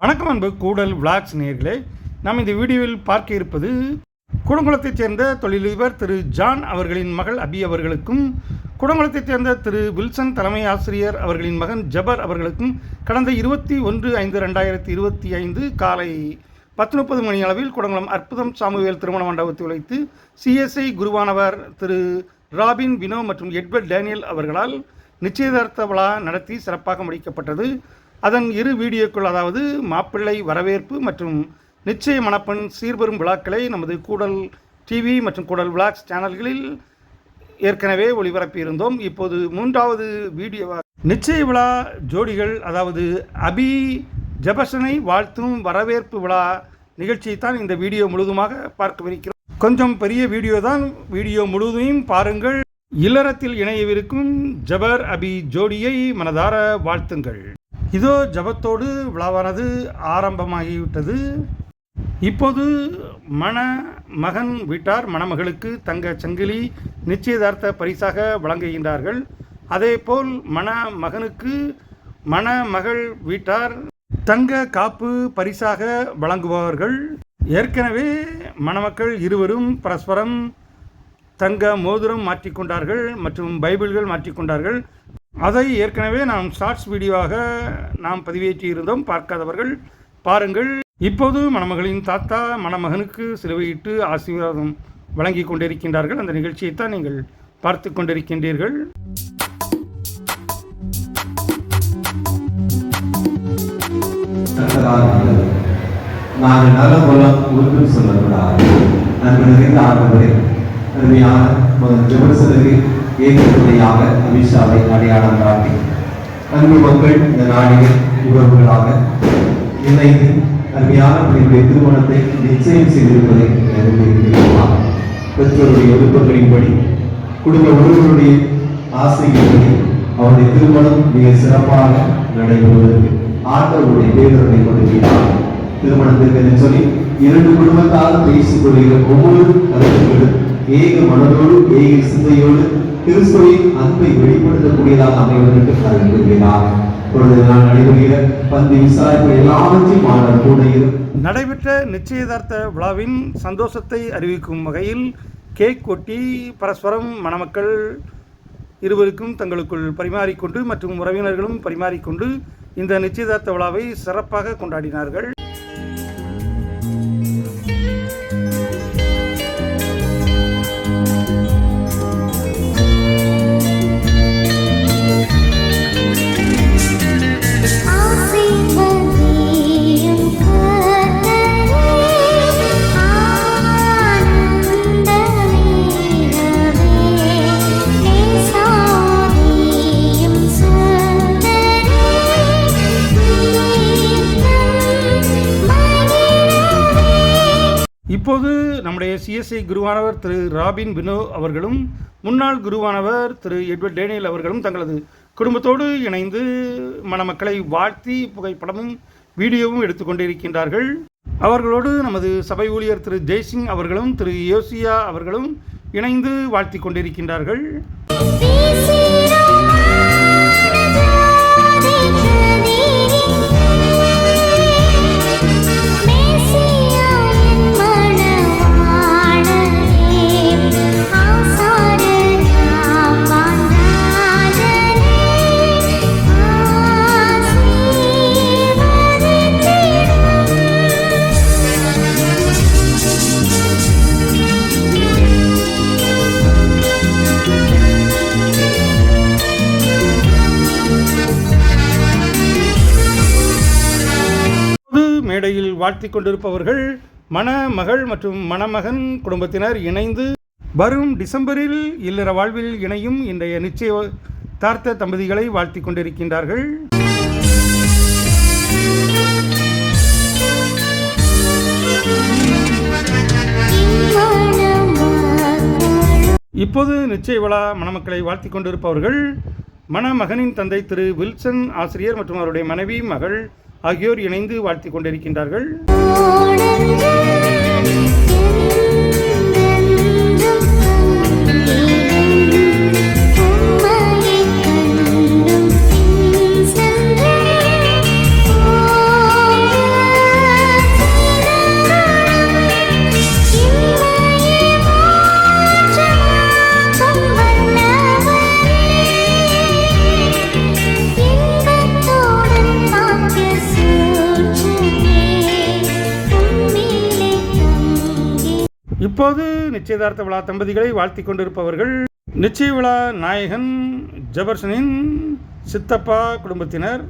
வணக்கம் அன்பு கூடல் விளாக்ஸ் நேர்களே நாம் இந்த வீடியோவில் பார்க்க இருப்பது குடங்குளத்தைச் சேர்ந்த தொழிலதிபர் திரு ஜான் அவர்களின் மகள் அபி அவர்களுக்கும் குடங்குளத்தைச் சேர்ந்த திரு வில்சன் தலைமை ஆசிரியர் அவர்களின் மகன் ஜபர் அவர்களுக்கும் கடந்த இருபத்தி ஒன்று ஐந்து ரெண்டாயிரத்தி இருபத்தி ஐந்து காலை பத்து முப்பது மணி அளவில் குடங்குளம் அற்புதம் சாமுவேல் திருமண மண்டபத்தில் வைத்து சிஎஸ்ஐ குருவானவர் திரு ராபின் வினோ மற்றும் எட்வர்ட் டேனியல் அவர்களால் நிச்சயதார்த்த விழா நடத்தி சிறப்பாக முடிக்கப்பட்டது. அதன் இரு வீடியோக்கள் அதாவது மாப்பிள்ளை வரவேற்பு மற்றும் நிச்சய மணப்பெண் சீர்வரும் விழாக்களை நமது கூடல் டிவி மற்றும் கூடல் விளாக்ஸ் சேனல்களில் ஏற்கனவே ஒளிபரப்பியிருந்தோம் இப்போது மூன்றாவது வீடியோ நிச்சய விழா ஜோடிகள் அதாவது அபி ஜபசனை வாழ்த்தும் வரவேற்பு விழா நிகழ்ச்சியைத்தான் இந்த வீடியோ முழுதுமாக பார்க்கவிருக்கிறோம். கொஞ்சம் பெரிய வீடியோ தான். வீடியோ முழுவதையும் பாருங்கள். இல்லறத்தில் இணையவிருக்கும் ஜபர் அபி ஜோடியை மனதார வாழ்த்துங்கள். இதோ ஜபத்தோடு விழாவானது ஆரம்பமாகிவிட்டது. இப்போது மண மகன் வீட்டார் மணமகளுக்கு தங்க சங்கிலி நிச்சயதார்த்த பரிசாக வழங்குகின்றார்கள். அதேபோல் மண மகனுக்கு மணமகள் வீட்டார் தங்க காப்பு பரிசாக வழங்குபவர்கள். ஏற்கனவே மணமக்கள் இருவரும் பரஸ்பரம் தங்க மோதிரம் மாற்றிக்கொண்டார்கள் மற்றும் பைபிள்கள் மாற்றிக்கொண்டார்கள். அதை ஏற்கனவே நாம் ஷார்ட்ஸ் வீடியோவாக நாம் பதிவேற்றியிருந்தோம். பார்க்காதவர்கள் பாருங்கள். இப்போது மணமகளின் தாத்தா மணமகனுக்கு சிலுவையிட்டு ஆசீர்வாதம் வழங்கி கொண்டிருக்கின்றார்கள். அந்த நிகழ்ச்சியைத்தான் நீங்கள் பார்த்து கொண்டிருக்கின்றீர்கள். நாங்கள் நல்ல மூலம் உறுப்பில் சொல்லக்கூடாது நன்மை நிறைந்த அருமையான ஏகப்படியாக அமித்ஷாவை அடையாளம் காட்டி அன்பு மக்கள் இந்த நாளில் உறவுகளாக இணைந்து அருமையான உங்களுடைய திருமணத்தை நிச்சயம் செய்திருப்பதை அறிந்திருக்கிறீர்களா பெற்றோருடைய விருப்பங்களின்படி குடும்ப உறவுகளுடைய ஆசைகளின்படி அவருடைய திருமணம் மிக சிறப்பாக நடைபெறுவதற்கு ஆண்டவருடைய பேரனை கொடுக்கிறார் திருமணத்திற்கு சொல்லி இரண்டு குடும்பத்தால் பேசிக் கொள்கிற ஒவ்வொரு கருத்துக்களும் ஏக மனதோடு ஏக சிந்தையோடு கிறிஸ்துவின் அன்பை வெளிப்படுத்தக்கூடியதாக அமைவதற்கு கருதுகிறார் இப்பொழுது நடைபெற்ற நிச்சயதார்த்த விழாவின் சந்தோஷத்தை அறிவிக்கும் வகையில் கேக் கொட்டி பரஸ்பரம் மணமக்கள் இருவருக்கும் தங்களுக்குள் பரிமாறிக்கொண்டு மற்றும் உறவினர்களும் பரிமாறிக்கொண்டு இந்த நிச்சயதார்த்த விழாவை சிறப்பாக கொண்டாடினார்கள். நம்முடைய சிஎஸ்ஐ குருவானவர் திரு ராபின் வினோ அவர்களும் முன்னாள் குருவானவர் திரு எட்வர்ட் டேனியல் அவர்களும் தங்களது குடும்பத்தோடு இணைந்து மணமக்களை வாழ்த்தி புகைப்படமும் வீடியோவும் எடுத்துக்கொண்டிருக்கின்றார்கள் அவர்களோடு நமது சபை ஊழியர் திரு ஜெய்சிங் அவர்களும் திரு யோசியா அவர்களும் இணைந்து வாழ்த்தி கொண்டிருக்கின்றார்கள். நடத்தி கொண்டிருப்பவர்கள் மணமகள் மற்றும் மணமகன் குடும்பத்தினர் இணைந்து வரும் டிசம்பரில் இல்லற வாழ்வில் இணையும் இன்றைய நிச்சய தார்த்த தம்பதிகளை வாழ்த்தி கொண்டிருக்கின்றார்கள். இப்போது நிச்சய விழா மணமக்களை வாழ்த்தி கொண்டிருப்பவர்கள் மணமகனின் தந்தை திரு வில்சன் ஆசிரியர் மற்றும் அவருடைய மனைவி மகள் ஆகியோர் இணைந்து வாழ்த்தி கொண்டிருக்கின்றார்கள். நிச்சயதார்த்த விழா தம்பதிகளை வாழ்த்தி கொண்டிருப்பவர்கள் நிச்சய விழா நாயகன் ஜபர்சனின் சித்தப்பா குடும்பத்தினர்.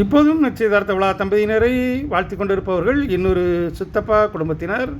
இப்போதும் நிச்சயதார்த்த விழா தம்பதியினரை வாழ்த்தி கொண்டிருப்பவர்கள் இன்னொரு சித்தப்பா குடும்பத்தினர்.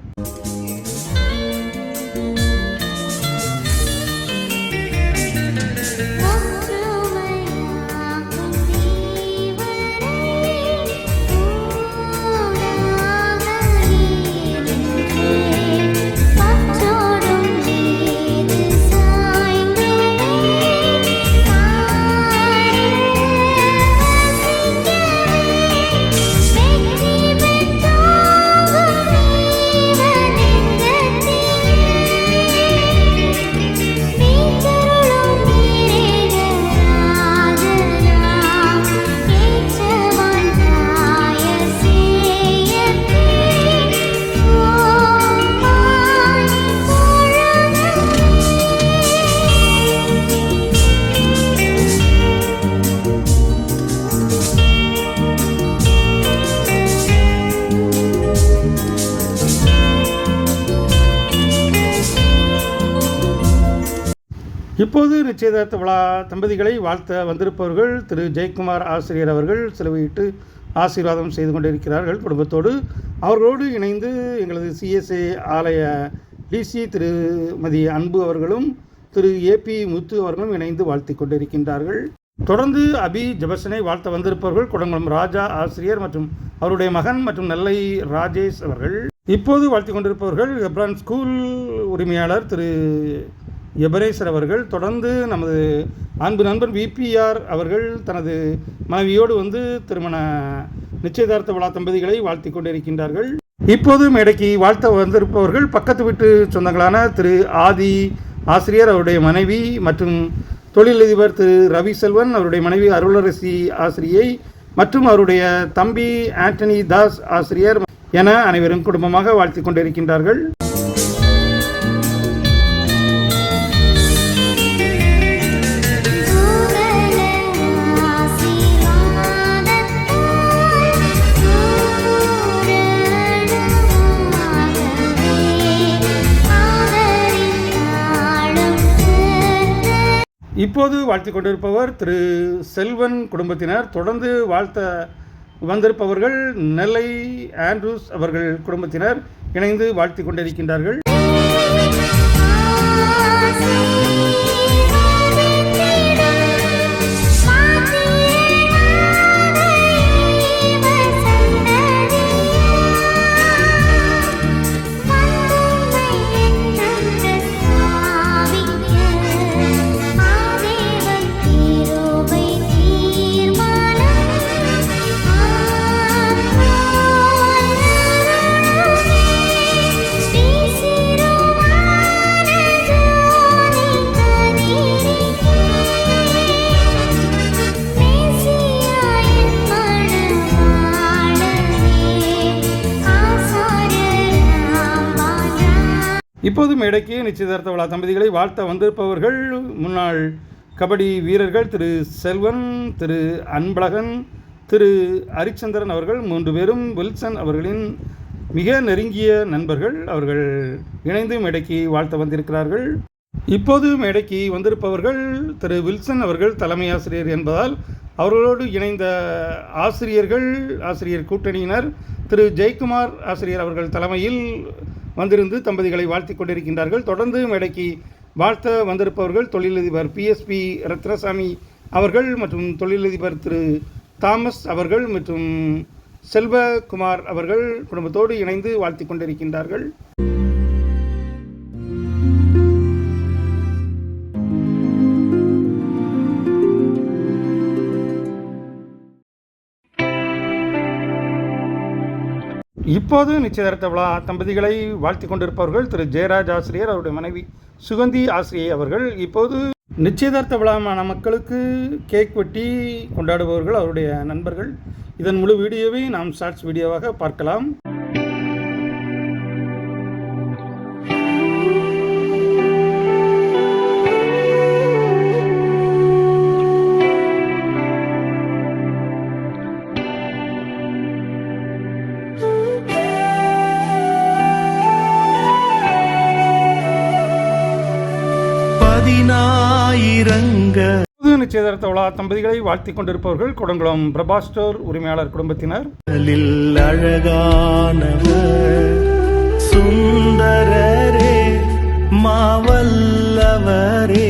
இப்போது நிச்சயதார்த்த விழா தம்பதிகளை வாழ்த்த வந்திருப்பவர்கள் திரு ஜெயக்குமார் ஆசிரியர் அவர்கள் செலவிட்டு ஆசீர்வாதம் செய்து கொண்டிருக்கிறார்கள். குடும்பத்தோடு அவர்களோடு இணைந்து எங்களது சிஎஸ்ஏ ஆலய டிசி திருமதி அன்பு அவர்களும் திரு ஏபி முத்து அவர்களும் இணைந்து வாழ்த்தி கொண்டிருக்கின்றார்கள். தொடர்ந்து அபி ஜபசனை வாழ்த்த வந்திருப்பவர்கள் குடங்குளம் ராஜா ஆசிரியர் மற்றும் அவருடைய மகன் மற்றும் நெல்லை ராஜேஷ் அவர்கள். இப்போது வாழ்த்தி கொண்டிருப்பவர்கள் எப்ரான் ஸ்கூல் உரிமையாளர் திரு எபரேசர் அவர்கள் தொடர்ந்து நமது அன்பு நண்பர் விபிஆர் அவர்கள் தனது மனைவியோடு வந்து திருமண நிச்சயதார்த்த விழா தம்பதிகளை வாழ்த்தி கொண்டிருக்கின்றார்கள். இப்போது மேடைக்கு வாழ்த்த வந்திருப்பவர்கள் பக்கத்து வீட்டு சொந்தங்களான திரு ஆதி ஆசிரியர் அவருடைய மனைவி மற்றும் தொழிலதிபர் திரு ரவி செல்வன் அவருடைய மனைவி அருளரசி ஆசிரியை மற்றும் அவருடைய தம்பி ஆண்டனி தாஸ் ஆசிரியர் என அனைவரும் குடும்பமாக வாழ்த்தி கொண்டிருக்கின்றார்கள். இப்போது வாழ்த்தி கொண்டிருப்பவர் திரு செல்வன் குடும்பத்தினர். தொடர்ந்து வாழ்த்த வந்திருப்பவர்கள் நெல்லை ஆண்ட்ரூஸ் அவர்கள் குடும்பத்தினர். இணைந்து வாழ்த்தி கொண்டிருக்கின்றார்கள். நிச்சயதார்த்த விழா தம்பதிகளை வாழ்த்த வந்திருப்பவர்கள் முன்னாள் கபடி வீரர்கள் திரு செல்வன் திரு அன்பழகன் திரு ஹரிச்சந்திரன் அவர்கள் மூன்று பேரும் வில்சன் அவர்களின் மிக நெருங்கிய நண்பர்கள். அவர்கள் இணைந்து மேடைக்கு வாழ்த்த வந்திருக்கிறார்கள். இப்போது மேடைக்கு வந்திருப்பவர்கள் திரு வில்சன் அவர்கள் தலைமை ஆசிரியர் என்பதால் அவர்களோடு இணைந்த ஆசிரியர்கள் ஆசிரியர் கூட்டணியினர் திரு ஜெயக்குமார் ஆசிரியர் அவர்கள் தலைமையில் வந்திருந்து தம்பதிகளை வாழ்த்தி கொண்டிருக்கின்றார்கள். தொடர்ந்து மேடைக்கு வாழ்த்த வந்திருப்பவர்கள் தொழிலதிபர் பிஎஸ்பி ரத்னசாமி அவர்கள் மற்றும் தொழிலதிபர் திரு. தாமஸ் அவர்கள் மற்றும் செல்வகுமார் அவர்கள் குடும்பத்தோடு இணைந்து வாழ்த்தி கொண்டிருக்கின்றார்கள். இப்போது நிச்சயதார்த்த விழா தம்பதிகளை வாழ்த்தி கொண்டிருப்பவர்கள் திரு ஜெயராஜ் ஆசிரியர் அவருடைய மனைவி சுகந்தி ஆசிரியை அவர்கள். இப்போது நிச்சயதார்த்த விழாமான மக்களுக்கு கேக் வெட்டி கொண்டாடுபவர்கள் அவருடைய நண்பர்கள். இதன் முழு வீடியோவை நாம் ஷார்ட்ஸ் வீடியோவாக பார்க்கலாம். நிச்சயதார்த்த விழா தம்பதிகளை வாழ்த்திக் கொண்டிருப்பவர்கள் குடங்குளம் பிரபா ஸ்டோர் உரிமையாளர் குடும்பத்தினர். லில் அழகானவர் சுந்தரரே மாவல்லவரே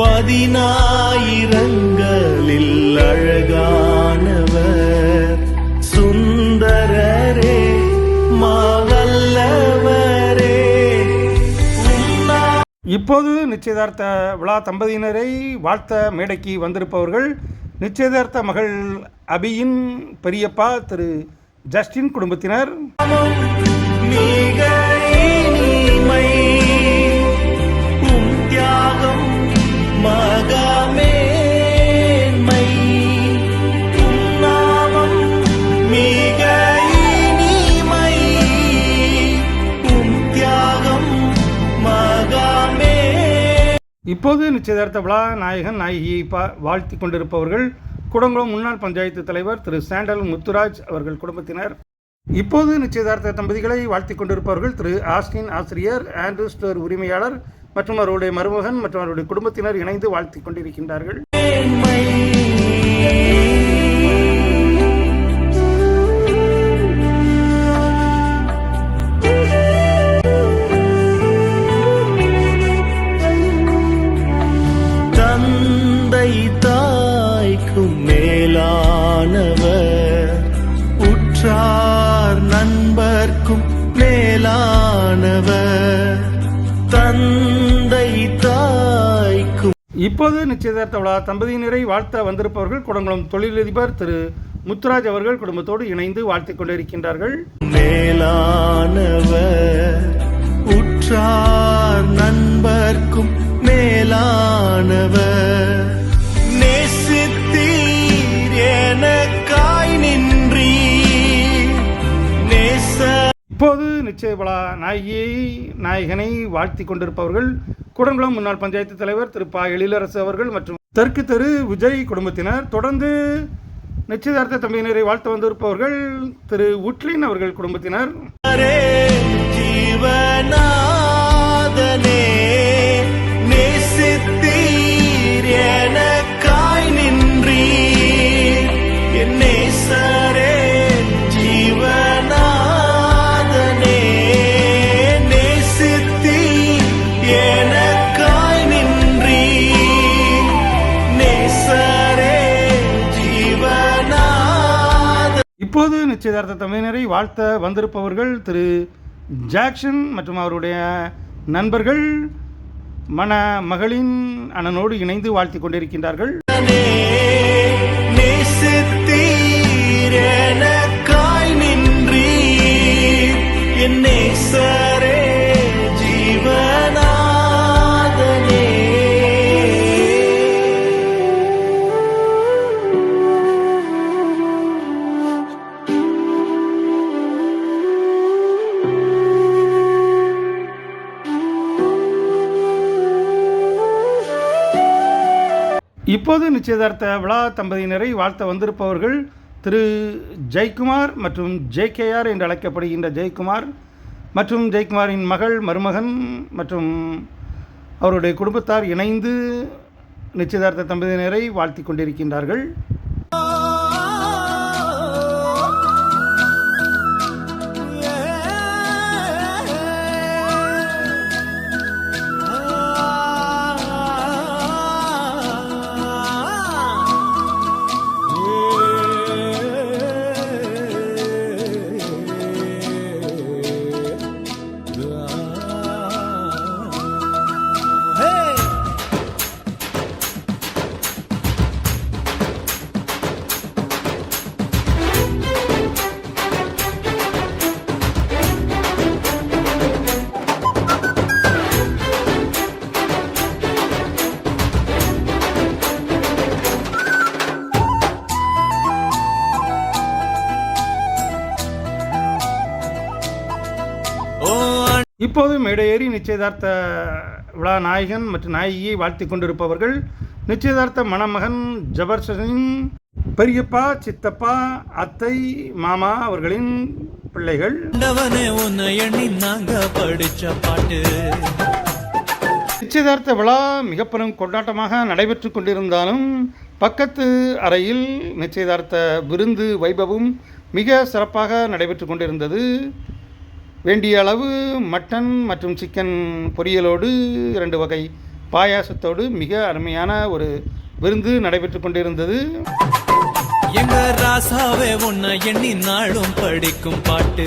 பதினாயிரங்களில் அழகானவர். இப்போது நிச்சயதார்த்த விழா தம்பதியினரை வாழ்த்த மேடைக்கு வந்திருப்பவர்கள் நிச்சயதார்த்த மகள் அபியின் பெரியப்பா திரு ஜஸ்டின் குடும்பத்தினர். மிக இப்போது நிச்சயதார்த்த விழா நாயகன் நாயகியை பா வாழ்த்தி கொண்டிருப்பவர்கள் குடங்குளம் முன்னாள் பஞ்சாயத்து தலைவர் திரு சாண்டல் முத்துராஜ் அவர்கள் குடும்பத்தினர். இப்போது நிச்சயதார்த்த தம்பதிகளை வாழ்த்தி கொண்டிருப்பவர்கள் திரு ஆஸ்டின் ஆசிரியர் ஆண்ட்ரூ ஸ்டோர் உரிமையாளர் மற்றும் அவருடைய மருமகன் மற்றும் அவருடைய குடும்பத்தினர் இணைந்து வாழ்த்தி கொண்டிருக்கின்றார்கள். உற்றார் நண்பர்க்கும் மேலானவர். தந்தை தாய்க்கும். இப்போது நிச்சயதார்த்த விழா தம்பதியினரை வாழ்த்த வந்திருப்பவர்கள் குடங்குளம் தொழிலதிபர் திரு முத்துராஜ் அவர்கள் குடும்பத்தோடு இணைந்து வாழ்த்திக் கொண்டிருக்கின்றார்கள். மேலானவர். உற்றார் நண்பர்க்கும் மேலானவர். நேசித்தீர் எனக்காய் நின்றீர் நேச இப்போது நிச்சயபலா நாயகியை நாயகனை வாழ்த்தி கொண்டிருப்பவர்கள் குடங்குளம் முன்னாள் பஞ்சாயத்து தலைவர் திரு பா. எழிலரசு அவர்கள் மற்றும் தெற்கு தெரு விஜய் குடும்பத்தினர். தொடர்ந்து நிச்சயதார்த்த தம்பியினரை வாழ்த்து வந்திருப்பவர்கள் திரு உட்லின் அவர்கள் குடும்பத்தினர். இப்போது நிச்சயதார்த்த தம்பியினரை வாழ்த்த வந்திருப்பவர்கள் திரு ஜாக்சன் மற்றும் அவருடைய நண்பர்கள் மன மகளின் அண்ணனோடு இணைந்து வாழ்த்திக் கொண்டிருக்கின்றார்கள். நேசித்தீர் எனக்காய் நின்றீர். என் நேசரே இப்போது நிச்சயதார்த்த விழா தம்பதியினரை வாழ்த்த வந்திருப்பவர்கள் திரு ஜெய்குமார் மற்றும் ஜேகேஆர் என்று அழைக்கப்படுகின்ற ஜெயக்குமார் மற்றும் ஜெயக்குமாரின் மகள் மருமகன் மற்றும் அவருடைய குடும்பத்தார் இணைந்து நிச்சயதார்த்த தம்பதியினரை வாழ்த்தி கொண்டிருக்கின்றார்கள். இப்போது மேடையேறி நிச்சயதார்த்த விழா நாயகன் மற்றும் நாயகியை வாழ்த்தி கொண்டிருப்பவர்கள் நிச்சயதார்த்த மணமகன் ஜபர்சனின் பெரியப்பா சித்தப்பா அத்தை மாமா அவர்களின் பிள்ளைகள். நிச்சயதார்த்த விழா மிக பெரும் கொண்டாட்டமாக நடைபெற்று கொண்டிருந்தாலும் பக்கத்து அறையில் நிச்சயதார்த்த விருந்து வைபவம் மிக சிறப்பாக நடைபெற்று கொண்டிருந்தது. வேண்டிய அளவு மட்டன் மற்றும் சிக்கன் பொரியலோடு இரண்டு வகை பாயாசத்தோடு மிக அருமையான ஒரு விருந்து நடைபெற்று கொண்டிருந்தது. எங்க ராசாவே உன்னை எண்ணி நாளும் படிக்கும் பாட்டு.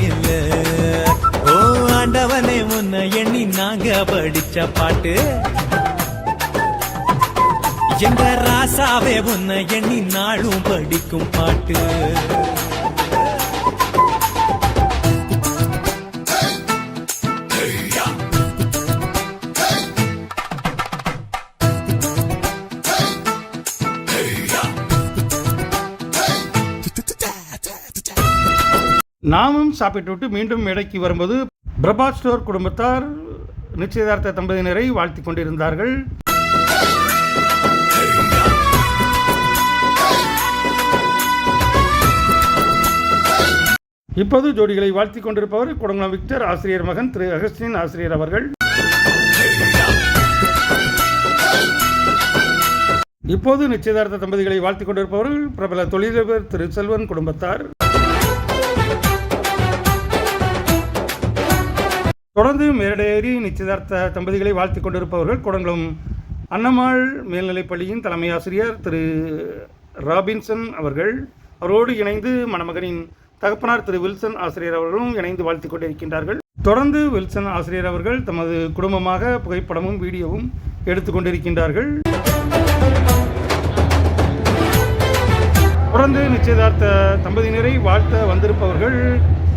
ஆண்டவனே முன்ன எண்ணி நாங்க படிச்ச பாட்டு. எங்க ராசாவே உன்னை எண்ணி நாளும் படிக்கும் பாட்டு. நாமும் சாப்பிட்டு விட்டு மீண்டும் இடைக்கு வரும்போது பிரபா ஸ்டோர் குடும்பத்தார் நிச்சயதார்த்த தம்பதியினரை வாழ்த்தி கொண்டிருந்தார்கள். இப்போது ஜோடிகளை வாழ்த்தி கொண்டிருப்பவர் குடங்குளம் விக்டர் ஆசிரியர் மகன் திரு அகஸ்டின் ஆசிரியர் அவர்கள். இப்போது நிச்சயதார்த்த தம்பதிகளை வாழ்த்தி கொண்டிருப்பவர்கள் பிரபல தொழிலதிபர் திரு செல்வன் குடும்பத்தார். தொடர்ந்து மேடையேறி நிச்சயதார்த்த தம்பதிகளை வாழ்த்தி கொண்டிருப்பவர்கள் குடங்குளம் அன்னமாள் மேல்நிலைப் பள்ளியின் தலைமை ஆசிரியர் திரு ராபின்சன் அவர்கள். அவரோடு இணைந்து மணமகனின் தகப்பனார் திரு வில்சன் ஆசிரியர் அவர்களும் இணைந்து வாழ்த்தி கொண்டிருக்கின்றார்கள். தொடர்ந்து வில்சன் ஆசிரியர் அவர்கள் தமது குடும்பமாக புகைப்படமும் வீடியோவும் எடுத்துக்கொண்டிருக்கின்றார்கள் தொடர்ந்து நிச்சயதார்த்த தம்பதியினரை வாழ்த்த வந்திருப்பவர்கள்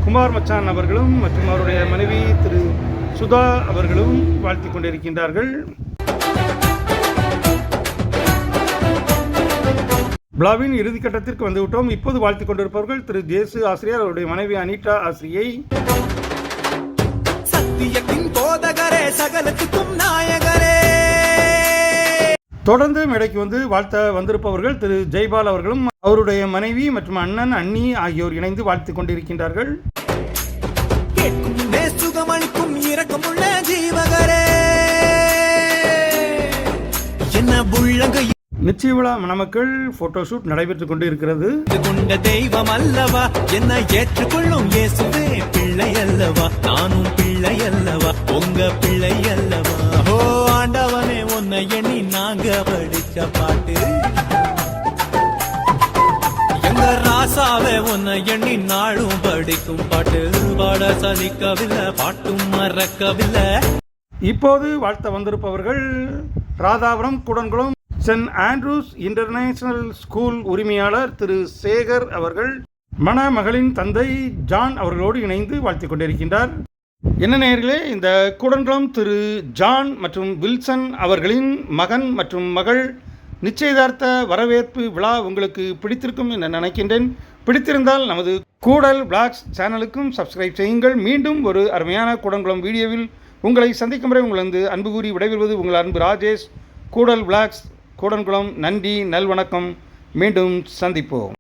குமார் மச்சான் அவர்களும் மற்றும் அவருடைய மனைவி திரு சுதா அவர்களும் வாழ்த்தி கொண்டிருக்கின்றார்கள். விழாவின் இறுதிக்கட்டத்திற்கு வந்துவிட்டோம். இப்போது வாழ்த்தி கொண்டிருப்பவர்கள் திரு ஜேசு ஆசிரியர் அவருடைய மனைவி அனிதா ஆசிரியை. சத்தியத்தின் போதகரே சகலத்துக்கும் நாயகர். தொடர்ந்து மேடைக்கு வந்து வாழ்த்த வந்திருப்பவர்கள் திரு ஜெய்பால் அவர்களும் அவருடைய மனைவி மற்றும் அண்ணன் அண்ணி ஆகியோர் இணைந்து வாழ்த்தி கொண்டிருக்கின்றார்கள். சுகமளிக்கும் இரக்கமுள்ள ஜீவகரே. என்ன புள்ளங்க நிச்சய விழா மணமக்கள் போட்டோஷூட் நடைபெற்றுக் கொண்டு இருக்கிறது கொண்ட தெய்வம் அல்லவா? என்ன ஏற்றுக்கொள்ளும் இயேசுவே? பிள்ளை அல்லவா? நானும் பிள்ளை அல்லவா? உங்க பிள்ளை அல்லவா? உன்னை எண்ணி நாங்க படிச்ச பாட்டு. எங்க ராசாவே உன்னை எண்ணி நாளும் படிக்கும் பாட்டு. பாட சலிக்கவில்லை பாட்டும் மறக்கவில்லை. இப்போது வாழ்த்த வந்திருப்பவர்கள் Radhapuram Kudankulam Saint Andrews international school உரிமையாளர் திரு சேகர் அவர்கள் மணமகளின் தந்தை ஜான் அவர்களோடு இணைந்து வாழ்த்திக் கொண்டிருக்கின்றார். என்ன நேர்களே இந்த கூடன்குளம் திரு ஜான் மற்றும் வில்சன் அவர்களின் மகன் மற்றும் மகள் நிச்சயதார்த்த வரவேற்பு விழா உங்களுக்கு பிடித்திருக்கும் என நினைக்கின்றேன். பிடித்திருந்தால் நமது கூடல் பிளாக்ஸ் சேனலுக்கும் சப்ஸ்கிரைப் செய்யுங்கள். மீண்டும் ஒரு அருமையான கூடன்குளம் வீடியோவில் உங்களை சந்திக்கும் வரை உங்களது அன்பு கூறி விடைபெறுவது உங்கள் அன்பு ராஜேஷ். கூடல் பிளாக்ஸ் கூடன்குளம் நன்றி நல்வணக்கம். மீண்டும் சந்திப்போம்.